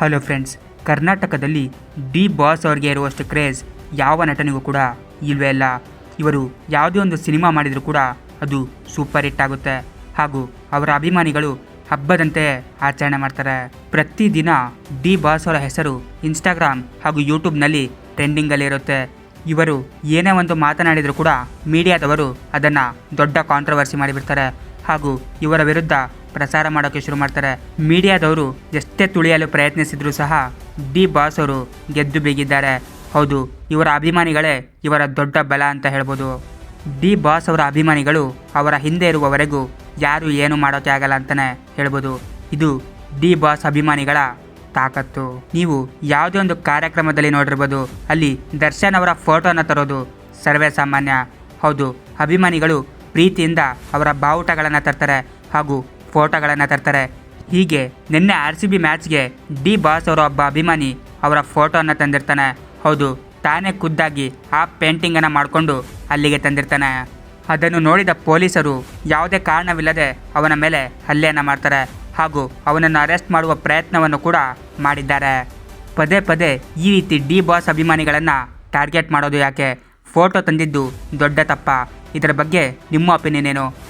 Hello friends, ಕರ್ನಾಟಕದಲ್ಲಿ D boss ಅವ್ರಿಗೆ ಇರುವಷ್ಟು ಕ್ರೇಜ್ ಯಾವ ನಟನಿಗೂ ಕೂಡ ಇಲ್ವೇ ಇಲ್ಲ ಇವರು ಯಾವುದೇ ಒಂದು ಸಿನಿಮಾ ಮಾಡಿದರೂ ಕೂಡ ಅದು ಸೂಪರ್ ಹಿಟ್ ಆಗುತ್ತೆ. ಹಾಗೂ ಅವರ ಅಭಿಮಾನಿಗಳು ಹಬ್ಬದಂತೆ ಆಚರಣೆ ಮಾಡ್ತಾರೆ. ಪ್ರತಿದಿನ ಡಿ ಬಾಸ್ ಅವರ ಹೆಸರು ಇನ್ಸ್ಟಾಗ್ರಾಮ್ ಹಾಗೂ ಯೂಟ್ಯೂಬ್ನಲ್ಲಿ ಟ್ರೆಂಡಿಂಗಲ್ಲಿರುತ್ತೆ ಇವರು ಏನೇ ಒಂದು ಮಾತನಾಡಿದರೂ ಕೂಡ ಮೀಡಿಯಾದವರು ಅದನ್ನು ದೊಡ್ಡ ಕಾಂಟ್ರವರ್ಸಿ ಮಾಡಿಬಿಡ್ತಾರೆ. ಹಾಗೂ ಇವರ ವಿರುದ್ಧ ಪ್ರಸಾರ ಮಾಡೋಕ್ಕೆ ಶುರು ಮಾಡ್ತಾರೆ. ಮೀಡಿಯಾದವರು ಎಷ್ಟೇ ತುಳಿಯಲು ಪ್ರಯತ್ನಿಸಿದರೂ ಸಹ ಡಿ ಬಾಸ್ ಅವರು ಗೆದ್ದು ಬೀಗಿದ್ದಾರೆ. ಹೌದು, ಇವರ ಅಭಿಮಾನಿಗಳೇ ಇವರ ದೊಡ್ಡ ಬಲ ಅಂತ ಹೇಳ್ಬೋದು. ಡಿ ಬಾಸ್ ಅವರ ಅಭಿಮಾನಿಗಳು ಅವರ ಹಿಂದೆ ಇರುವವರೆಗೂ ಯಾರು ಏನು ಮಾಡೋಕ್ಕೆ ಆಗಲ್ಲ ಅಂತಲೇ ಹೇಳ್ಬೋದು. ಇದು ಡಿ ಬಾಸ್ ಅಭಿಮಾನಿಗಳ ತಾಕತ್ತು. ನೀವು ಯಾವುದೇ ಒಂದು ಕಾರ್ಯಕ್ರಮದಲ್ಲಿ ನೋಡಿರ್ಬೋದು, ಅಲ್ಲಿ ದರ್ಶನ್ ಅವರ ಫೋಟೋನ ತರೋದು ಸರ್ವೇ ಸಾಮಾನ್ಯ. ಹೌದು, ಅಭಿಮಾನಿಗಳು ಪ್ರೀತಿಯಿಂದ ಅವರ ಬಾವುಟಗಳನ್ನು ತರ್ತಾರೆ ಹಾಗೂ ಫೋಟೋಗಳನ್ನು ತರ್ತಾರೆ. ಹೀಗೆ ನಿನ್ನೆ ಆರ್ ಸಿ ಬಿ ಮ್ಯಾಚ್ಗೆ ಡಿ ಬಾಸ್ ಅವರ ಒಬ್ಬ ಅಭಿಮಾನಿ ಅವರ ಫೋಟೋವನ್ನು ತಂದಿರ್ತಾನೆ. ಹೌದು, ತಾನೇ ಖುದ್ದಾಗಿ ಆ ಪೇಂಟಿಂಗನ್ನು ಮಾಡಿಕೊಂಡು ಅಲ್ಲಿಗೆ ತಂದಿರ್ತಾನೆ. ಅದನ್ನು ನೋಡಿದ ಪೊಲೀಸರು ಯಾವುದೇ ಕಾರಣವಿಲ್ಲದೆ ಅವನ ಮೇಲೆ ಹಲ್ಲೆಯನ್ನು ಮಾಡ್ತಾರೆ ಹಾಗೂ ಅವನನ್ನು ಅರೆಸ್ಟ್ ಮಾಡುವ ಪ್ರಯತ್ನವನ್ನು ಕೂಡ ಮಾಡಿದ್ದಾರೆ. ಪದೇ ಪದೇ ಈ ರೀತಿ ಡಿ ಬಾಸ್ ಅಭಿಮಾನಿಗಳನ್ನು ಟಾರ್ಗೆಟ್ ಮಾಡೋದು ಯಾಕೆ? ಫೋಟೋ ತಂದಿದ್ದು ದೊಡ್ಡ ತಪ್ಪ. ಇದರ ಬಗ್ಗೆ ನಿಮ್ಮ ಒಪಿನಿಯನ್ ಏನು?